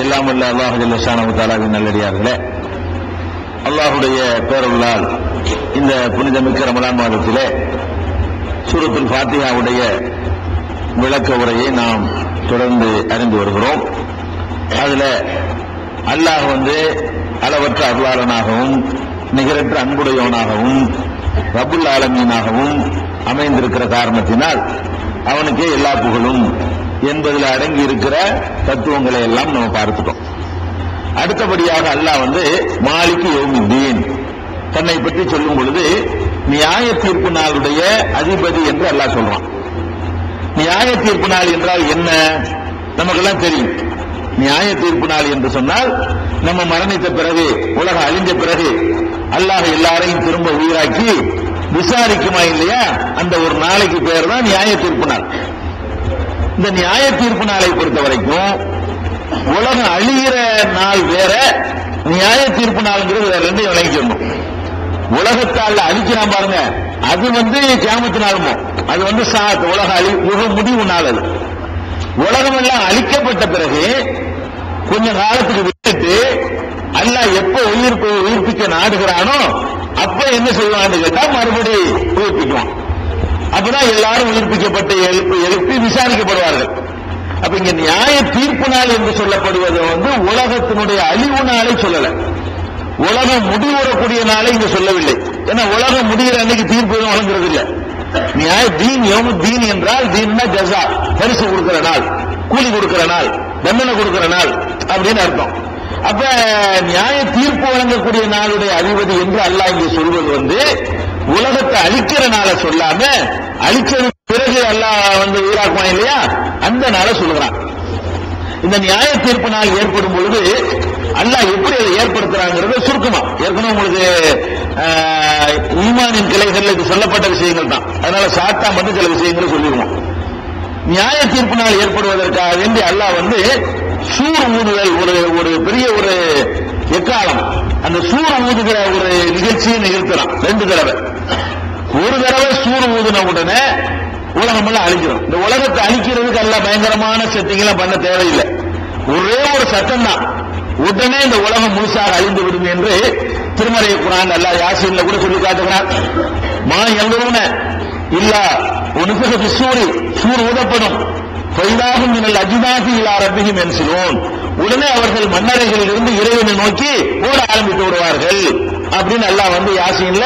எல்லாம் வல்ல அல்லாஹ் ஜல்லஷானு தாலாவின் நல்லடியார்களே. அல்லாஹுடைய பேரருளால் இந்த புனிதமிக்க ரமலான் மாதத்திலே சூரத்தில் ஃபாத்திஹாவுடைய விளக்க உரையை நாம் தொடர்ந்து அறிந்து வருகிறோம். அதுல அல்லாஹ் வந்து அளவற்ற அருளாளனாகவும் நிகரற்ற அன்புடையவனாகவும் ரபுல் ஆலமீனாகவும் அமைந்திருக்கிற காரணத்தினால் அவனுக்கே எல்லா புகழும் என்பதில் அடங்கி இருக்கிற தத்துவங்களை எல்லாம் நம்ம பார்த்துட்டோம். அடுத்தபடியாக அல்லாஹ் வந்து மாலிக்கு யோமித்தீன். தன்னை பற்றி சொல்லும் பொழுது நியாய தீர்ப்பு நாளுடைய அதிபதி என்று அல்லாஹ் சொல்றான். நியாய தீர்ப்பு நாள் என்றால் என்ன? நமக்கெல்லாம் தெரியும். நியாய தீர்ப்பு நாள் என்று சொன்னால் நம்ம மரணித்த பிறகு உலகம் அழிஞ்ச பிறகு அல்லாஹ் எல்லாரையும் திரும்ப உயிராக்கி விசாரிக்குமா இல்லையா? அந்த ஒரு நாளைக்கு பேர் தான் நியாய தீர்ப்பு நாள். இந்த நியாய தீர்ப்பு நாளை பொறுத்த வரைக்கும் உலகம் அழிகிற நாள் வேற நியாய தீர்ப்பு நாள்ங்கிறது வேற ரெண்டையும் விளங்கிக்கணும் உலகத்தால் அழிக்கிறான் பாருங்க. அது வந்து கேமத்து நாளுமோ அது வந்து சாத் உலக அழி யுக முடிவு நாள் அது. உலகம் எல்லாம் அழிக்கப்பட்ட பிறகு கொஞ்ச காலத்துக்கு விட்டுட்டு அல்லாஹ் எப்ப உயிர்ப்பு உயிர்ப்பிக்க நாடுகிறானோ அப்ப என்ன செய்வான்னு கேட்டா மறுபடி உயிர்ப்பிக்குவான் அப்பதான் எல்லாரும் உயிர்ப்பிக்கப்பட்டு எழுப்பி எழுப்பி விசாரிக்கப்படுவார்கள். அப்ப இங்க நியாய தீர்ப்பு நாள் என்று சொல்லப்படுவது வந்து உலகத்தினுடைய அழிவு நாளை சொல்லல. உலகம் முடிவுறக்கூடிய நாளை இங்க சொல்லவில்லை. ஏன்னா உலகம் முடிகிற அன்னைக்கு தீர்ப்பு எதுவும் வழங்குறது இல்லை நியாய தீன் யோமு தீன் என்றால் தீன்னா ஜசா பரிசு கொடுக்கிற நாள் கூலி கொடுக்கிற நாள் தண்டனை கொடுக்கிற நாள் அப்படின்னு அர்த்தம். அப்ப நியாய தீர்ப்பு வழங்கக்கூடிய நாளுடைய அதிபதி என்று அல்லாஹ் இங்கே சொல்வது வந்து உலகத்தை அழிக்கிறனால சொல்லாம அழிச்சது பிறகு அல்லாஹ் வந்து உயிராக்குவான் இல்லையா? அந்த நாளை சொல்லுகிறான். இந்த நியாய தீர்ப்பு நாள் ஏற்படும் பொழுது அல்லாஹ் எப்படி அதை ஏற்படுத்துறாங்கிறது சுருக்கமா. ஏற்கனவே உங்களுக்கு ஆஹ், ஈமானின் கிளைகளுக்கு இது சொல்லப்பட்ட விஷயங்கள் தான். அதனால சாத்தா மட்டும் சில விஷயங்களை சொல்லிடுவோம் நியாய தீர்ப்பு நாள் ஏற்படுவதற்காக வேண்டி அல்லாஹ் வந்து சூர் ஊதுதல் ஒரு ஒரு பெரிய ஒரு எக்காலம். அந்த சூர் ஊதுகிற ஒரு நிகழ்ச்சியை நிகழ்த்தலாம் ரெண்டு தடவை. ஒரு தடவை சூறு ஊதுன உடனே உலகம் எல்லாம் அழிஞ்சிடும் இந்த உலகத்தை அழிக்கிறதுக்கு எல்லாம் பயங்கரமான செட்டிங் பண்ண தேவையில்லை. ஒரே ஒரு சட்டம் தான் உடனே இந்த உலகம் முழுசாக அழிந்து விடும் என்று திருமறை குரான் அல்லாஹ் யாசின்ல கூட சொல்லி காட்டுகிறார். மா எல்லோருன இல்ல உனக்கு சூரி சூர் ஊதப்படும். ஃபைதாகும் நீங்கள் அஜிதாகி இலா ரப்பிஹிம் என்சிலோன். உடனே அவர்கள் மன்னரைகளில் இருந்து இறைவனை நோக்கி ஓட ஆரம்பித்து விடுவார்கள். அப்படின்னு அல்லாஹ் வந்து யாசின்ல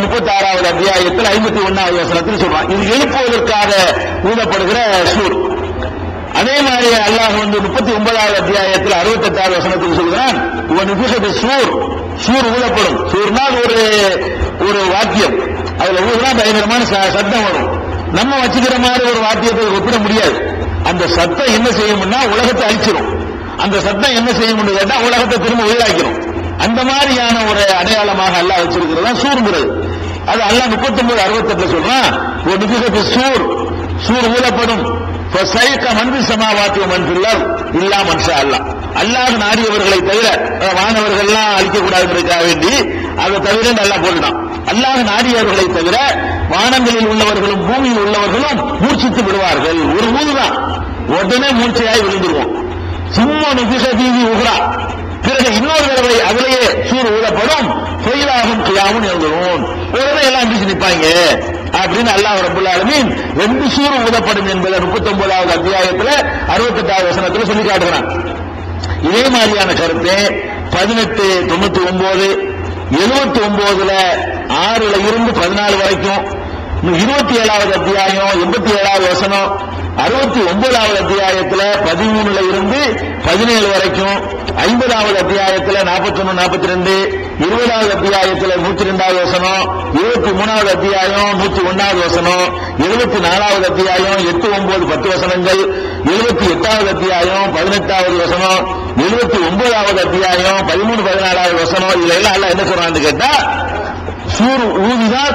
முப்பத்தி ஆறாவது அத்தியாயத்தில் ஐம்பத்தி ஒன்னாவது வசனத்தில் சொல்றான். இது எழுப்புவதற்காக ஊதப்படுகிற சூர். அதே மாதிரி அல்லாஹ் வந்து முப்பத்தி ஒன்பதாவது அத்தியாயத்தில் அறுபத்தி எட்டாவது வசனத்தில் சொல்கிறான் இவன் நிபுஷத்து சூர். சூர் ஊதப்படும். சூர்னா ஒரு ஒரு வாக்கியம். அதுல ஊதுனா பயங்கரமான ச- சத்தம் வரும். நம்ம வச்சுக்கிற மாதிரி ஒரு வாக்கியத்தை ஒப்பிட முடியாது. அந்த சத்தம் என்ன செய்யும்னா உலகத்தை அழிச்சிடும் அந்த சத்தம் என்ன செய்யும் கேட்டா உலகத்தை திரும்ப உயிராக்கிறோம் அந்த மாதிரியான ஒரு அடையாளமாக அல்லாஹ் வச்சிருக்கிறது? தான் சூர்ங்கிறது. அது அல்லாஹ் முப்பத்தி ஒன்பது அறுபத்தெட்டுல சொல்றான் ஒரு நிபுஷத்து சூர். சூர் ஊழப்படும் சைக்க மன்பி சமாவாத்திய மன்பில்லார் இல்லா மனுஷா அல்லா அல்லாஹ் நாடியவர்களை தவிர மாணவர்கள்லாம் வானவர்கள்லாம் அழிக்கக்கூடாதுன்றதுக்காக வேண்டி அதை தவிர நல்லா போட்டுட்டான். அல்லாஹ் நாடியவர்களை தவிர வானங்களில் உள்ளவர்களும் பூமியில் உள்ளவர்களும் மூர்ச்சித்து விடுவார்கள். ஒரு ஊதுதான் உடனே மூர்ச்சையாய் விழுந்துருவோம். சும்மா நிதிஷ தீவி உகுரா பிறகு இன்னொரு தடவை அதிலேயே சூறு ஊதப்படும் பொய்லாகும் கியாவும் எழுதுவோம் உடனே எல்லாம் பிடிச்சு நிற்பாங்க அப்படின்னு அல்லாஹ் ரபுல் ஆலமீன் ரெண்டு சூர் ஊதப்படும் என்பதை முப்பத்தி ஒன்பதாவது அத்தியாயத்துல அறுபத்தெட்டாவது வசனத்தில் சொல்லி காட்டுகிறான். இதே மாதிரியான கருத்து பதினெட்டு தொண்ணூத்தி ஒன்பது எழுபத்தி ஒன்பதுல ஆறுல இருந்து பதினாலு வரைக்கும். இருபத்தி ஏழாவது அத்தியாயம் எண்பத்தி ஏழாவது வசனம் அறுபத்தி ஒன்பதாவது அத்தியாயத்துல பதிமூணுல இருந்து பதினேழு வரைக்கும் ஐம்பதாவது அத்தியாயத்துல நாற்பத்தி ஒன்னு நாற்பத்தி ரெண்டு இருபதாவது அத்தியாயத்துல நூத்தி ரெண்டாவது வசனம் இருபத்தி மூணாவது அத்தியாயம் நூத்தி ஒன்னாவது வசனம் எழுபத்தி நாலாவது அத்தியாயம் எட்டு ஒன்பது பத்து வசனங்கள் எழுபத்தி எட்டாவது அத்தியாயம் பதினெட்டாவது வசனம் எழுபத்தி ஒன்பதாவது அத்தியாயம் பதிமூணு பதினாலாவது வசனம் இதுல எல்லாம் என்ன சொல்றான்னு கேட்டா சூர் ஊதிதான்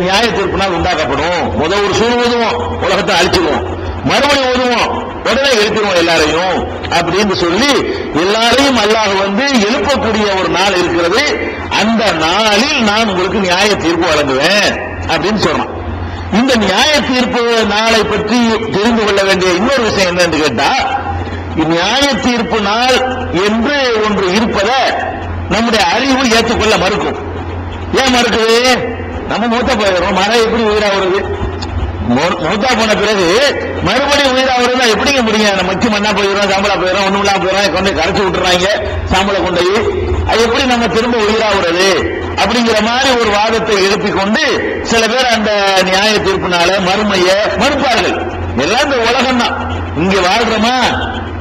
நியாய தீர்ப்பு உண்டாக்கப்படும். முத ஒரு சூர் ஊதுவோம் உலகத்தை அழிச்சிடுவோம் மறுபடியும் ஓதுவோம் உடனே எழுப்பிடுவோம் எல்லாரையும். அப்படின்னு சொல்லி எல்லாரையும் அல்லாஹ் வந்து எழுப்பக்கூடிய ஒரு நாள் இருக்கிறது. அந்த நாளில் நான் உங்களுக்கு நியாய தீர்ப்பு வழங்குவேன் அப்படின்னு சொன்னான் இந்த நியாய தீர்ப்பு நாளை பற்றி தெரிந்து கொள்ள வேண்டிய இன்னொரு விஷயம் என்னன்னு கேட்டா நியாய தீர்ப்பு நாள் என்று ஒன்று இருப்பதை நம்முடைய அறிவு ஏற்றுக்கொள்ள மறுக்கும். ஏன் மறுக்குது? நம்ம மூத்த போயிடுறோம். மரம் எப்படி உயிரா வருது? மௌத்தா போன பிறகு மறுபடியும் உயிரா வருதா எப்படிங்க முடியும்? நம்ம மச்சி மண்ணா போயிடும் சாம்பலா போயிடும் ஒண்ணும் இல்லாம போயிடும் கொண்டு கரைச்சு விட்டுறாங்க சாம்பலை கொண்டு போய். அது எப்படி நம்ம திரும்ப உயிரா வருது அப்படிங்கிற மாதிரி ஒரு வாதத்தை எழுப்பி கொண்டு சில பேர் அந்த நியாய தீர்ப்பினால மறுமைய மறுப்பார்கள். எல்லாம் இந்த உலகம் தான் இங்க வாழ்றோமா?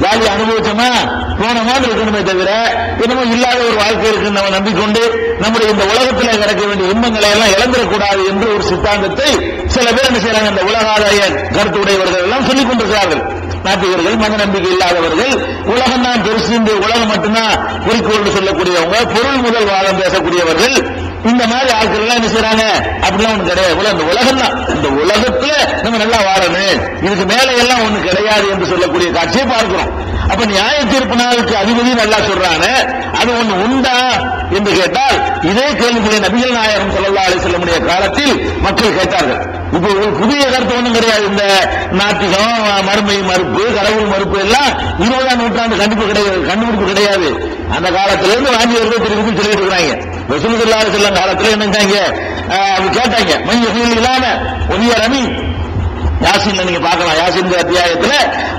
ஜாலி அனுபவிச்சோமா? போன மாதிரி இருக்கணுமே தவிர என்னமோ இல்லாத ஒரு வாழ்க்கை இருக்குன்னு நம்ம நம்பிக்கொண்டு நம்முடைய இந்த உலகத்தில் நடக்க வேண்டிய இன்பங்களை எல்லாம் இழந்துடக்கூடாது என்று ஒரு சித்தாந்தத்தை சில பேர் என்ன செய்யறாங்க இந்த உலகாதாய கருத்து உடையவர்கள் எல்லாம் சொல்லிக் கொண்டிருக்கிறார்கள். நாத்திகர்கள் மன நம்பிக்கை இல்லாதவர்கள் உலகம் தான் பெருசு இந்த உலகம் மட்டும்தான் குறிக்கோள் சொல்லக்கூடியவங்க பொருள் முதல் வாதம் பேசக்கூடியவர்கள் இந்த மாதிரி ஆட்கள் எல்லாம் என்ன செய்யறாங்க அப்படிலாம் ஒண்ணு கிடையாது. உலகம் இந்த உலகம் தான் இந்த உலகத்துல நம்ம நல்லா வாழணும். இதுக்கு மேல எல்லாம் ஒண்ணு கிடையாது என்று சொல்லக்கூடிய காட்சியை பார்க்கிறோம். அப்ப நியாய தீர்ப்பு நாளுக்கு அதிபதி நல்லா சொல்றாங்க அது ஒண்ணு உண்டா என்று கேட்டால் இதே கேள்விகளை நபிகள் நாயகம் ஸல்லல்லாஹு சொல்ல முடிய காலத்தில் மக்கள் கேட்டார்கள். இது ஒரு புதிய கருத்து ஒன்றும் கிடையாது. இந்த நாத்திகம் மறுமை மறுப்பு கடவுள் மறுப்பு எல்லாம் இருபதாம் நூற்றாண்டு கண்டிப்பு கிடையாது கண்டுபிடிப்பு கிடையாது. அந்த காலத்துல இருந்து வாங்கி வருது திருப்பி சொல்லிட்டு இருக்கிறாங்க ரசூலுல்லாஹி செல்லும் காலத்துல என்ன கேட்டாங்க. ஆஹ், அவங்க கேட்டாங்க இல்லாம ஒளிய ரமி. யாசின்ல நீங்க பார்க்கலாம். யாசின் அத்தியாயத்துல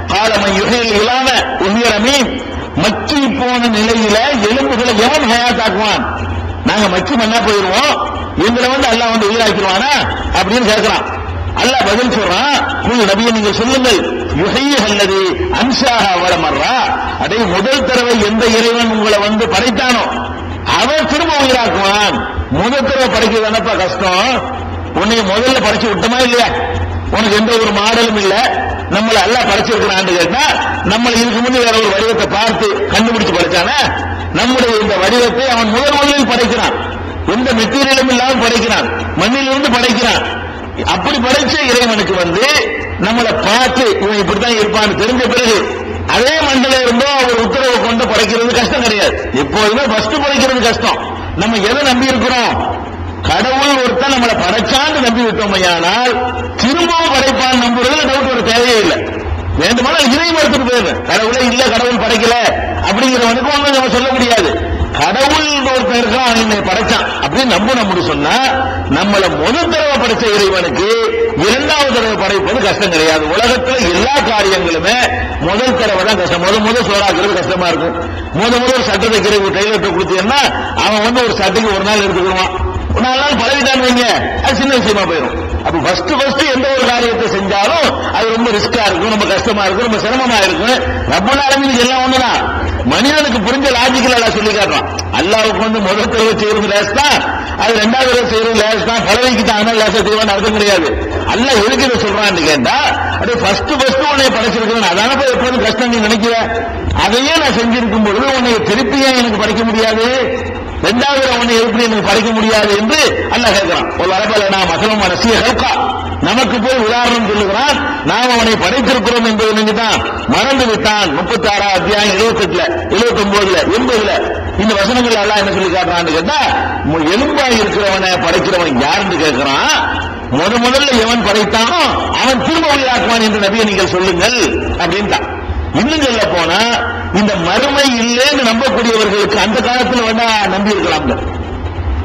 காலமை யுகையில் இல்லாம ஒளிய ரமி மக்கி போன நிலையில எலும்புகளை எவன் ஹயாத்தாக்குவான்? நாங்க மக்கி மண்ணா போயிருவோம். எங்களை வந்து அல்லாஹ் வந்து உயிராக்கிடுவானா அப்படின்னு கேட்கிறான். அல்ல பதில் சொல்றான் நீங்கள் நபியை நீங்க சொல்லுங்கள். யுகைய அல்லது அன்சாக அவள மர்றா அதே முதல் தடவை எந்த இறைவன் உங்களை வந்து படைத்தானோ அவன் திரும்ப உயிராக்குவான். முதல் தடவை படைக்கிறது என்னப்பா கஷ்டம். உன்னை முதல்ல படைச்சு விட்டோமா இல்லையா? உனக்கு எந்த ஒரு மாடலும் இல்ல. நம்மள எல்லாம் படைச்சிருக்கிறான்னு கேட்டா நம்மள இதுக்கு முன்னே வேற ஒரு வடிவத்தை பார்த்து கண்டுபிடிச்சு படைச்சானே? நம்முடைய இந்த வடிவத்தை அவன் முதல் முதலில் படைக்கிறான். எந்த மெட்டீரியலும் இல்லாமல் படைக்கிறான். மண்ணிலிருந்து படைக்கிறான். அப்படி படைச்ச இறைவனுக்கு வந்து நம்மளை பார்த்து இவன் இப்படித்தான் இருப்பான்னு தெரிஞ்ச பிறகு அதே மண்டல இருந்தோ அவர் உத்தரவு கொண்டு படைக்கிறது கஷ்டம் கிடையாது. எப்போதுமே ஃபர்ஸ்ட் படைக்கிறது கஷ்டம். நம்ம எதை நம்பி இருக்கிறோம் கடவுள் ஒருத்தன் நம்மளை படைச்சான்னு நம்பி விட்டோமையானால் திரும்பவும் படைப்பான் நம்புறதுல டவுட் ஒரு தேவையே இல்லை. வேண்டுமானால் இறை மறுத்துட்டு போயிடுறேன் கடவுளே இல்ல கடவுள் படைக்கல. அப்படிங்கிறவனுக்கு ஒன்றும் நம்ம சொல்ல முடியாது. கடவுள் ஒருத்தன் என்னை படைச்சான். அப்படின்னு நம்ப நம்ம சொன்னா நம்மளை முதல் தடவை படைச்ச இறைவனுக்கு இரண்டாவது தடவை படைப்பது கஷ்டம் கிடையாது. உலகத்தில் எல்லா காரியங்களுமே முதல் தடவை தான் கஷ்டம். முத முதல் சோறாக்குறது கஷ்டமா இருக்கும். முத முதல் ஒரு சட்டத்தை கிரகு டெய்லர்ட்ட கொடுத்தீங்கன்னா அவன் வந்து ஒரு சட்டைக்கு ஒரு நாள் எடுத்துக்கிடுவான். ஒரு நாலு நாள் பழகிட்டான்னு வைங்க அது சின்ன விஷயமா போயிடும். அப்ப ஃபர்ஸ்ட் ஃபர்ஸ்ட் எந்த ஒரு காரியத்தை செஞ்சாலும் அது ரொம்ப ரிஸ்கா இருக்கும் ரொம்ப கஷ்டமா இருக்கும் ரொம்ப சிரமமா இருக்கும். ரொம்ப ஆலமீனுக்கு எல்லாம் ஒண்ணுதான். மனிதனுக்கு புரிஞ்ச லாஜிக்கல் எல்லாம் சொல்லி காட்டுறான். அல்லாவுக்கு வந்து முதல் தடவை செய்யறது லேஸ் தான் அது ரெண்டாவது தடவை செய்யறது லேஸ் தான் பழவைக்கு தான் அதனால லேசா செய்வான்னு அர்த்தம் கிடையாது. அல்ல எதுக்கு இதை சொல்றான்னு கேட்டா அது ஃபர்ஸ்ட் ஃபர்ஸ்ட் உன்னை படைச்சிருக்கிறேன் அதான எப்போதும் கஷ்டம் நீ நினைக்கிற? அதையே நான் செஞ்சிருக்கும் பொழுது உன்னை திருப்பியே எனக்கு படைக்க முடியாது? ரெண்டாவது உன்னை எப்படி எனக்கு படைக்க முடியாது என்று அல்லாஹ் கேட்கிறான். ஒரு வரப்பில் நான் மகளும் அரசியல் கேட்கான் நமக்கு போய் உதாரணம் சொல்லுகிறான் நாம் அவனை படைத்திருக்கிறோம் என்பது நீங்க தான் மறந்து விட்டான். முப்பத்தி ஆறாம் அத்தியாயம் எழுபத்தி எட்டுல எழுபத்தி ஒன்பதுல எண்பதுல. இந்த வசனங்கள் எல்லாம் என்ன சொல்லி காட்டுறான்னு கேட்டா எலும்பா இருக்கிறவனை படைக்கிறவன் யாருன்னு கேட்கிறான். முத முதல்ல எவன் படைத்தானோ அவன் திரும்ப உயிராக்குவான் என்று நபியை நீங்கள் சொல்லுங்கள் அப்படின்ட்டான். இன்னும் சொல்ல போனா இந்த மறுமை இல்லைன்னு நம்பக்கூடியவர்களுக்கு அந்த காலத்துல வேண்டா நம்பி இருக்கலாம்ல.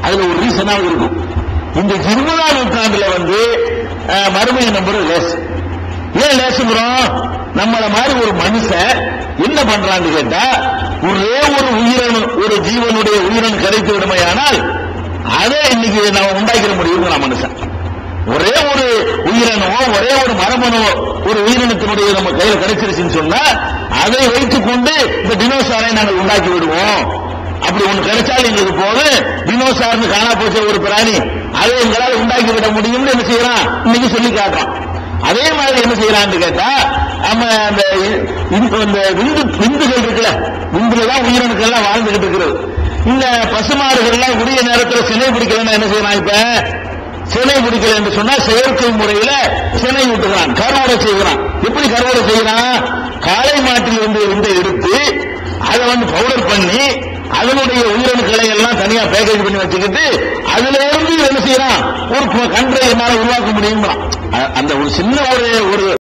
அதுல ஒரு ரீசனாக இருக்கும். இந்த இருபதாம் நூற்றாண்டுல வந்து மறுமையை நம்புறது லேசு. ஏன் லேசுங்கிறோம்? நம்மள மாதிரி ஒரு மனுஷன் என்ன பண்றான்னு கேட்டா ஒரே ஒரு உயிரன் ஒரு ஜீவனுடைய உயிரன் கிடைத்து விடுமையானால் அதை இன்னைக்கு நம்ம உண்டாக்கிற நான் மனுஷன். ஒரே ஒரு உயிரினமோ ஒரே ஒரு மரபணுவோ ஒரு உயிரினத்தினுடைய நம்ம கையில் கிடைச்சிருச்சுன்னு சொன்னா அதை வைத்துக் கொண்டு இந்த டினோசாரை நாங்கள் உண்டாக்கி விடுவோம். அப்படி ஒன்று கிடைச்சாலும் எங்களுக்கு போது டினோசார்னு காணா போச்ச ஒரு பிராணி. அதை எங்களால் உண்டாக்கி விட முடியும்னு என்ன செய்யறான்? இன்னைக்கு சொல்லி காட்டுறான். அதே மாதிரி என்ன செய்யறான்னு கேட்டா நம்ம அந்த இந்த விந்து விந்துகள் இருக்குல்ல விந்துல தான் உயிரணுக்கள் எல்லாம் வாழ்ந்துகிட்டு இருக்கிறது. இந்த பசுமாடுகள் எல்லாம் உரிய நேரத்தில் சினை பிடிக்கலன்னா என்ன செய்யறான் இப்ப? சினை பிடிக்கல என்று சொன்னா செயற்கை முறையில சினை விட்டுகிறான் கருவடை செய்கிறான். எப்படி கருவடை செய்கிறான்? காளை மாட்டில் இருந்து விந்தை எடுத்து அதை வந்து பவுடர் பண்ணி அதனுடைய உயிரணுக்களை எல்லாம் தனியா பேக்கேஜ் பண்ணி வச்சுக்கிட்டு அதுல இருந்து என்ன செய்யறான்? ஒரு கன்றை என்னால உருவாக்க முடியுமா? அந்த ஒரு சின்ன ஒரு ஒரு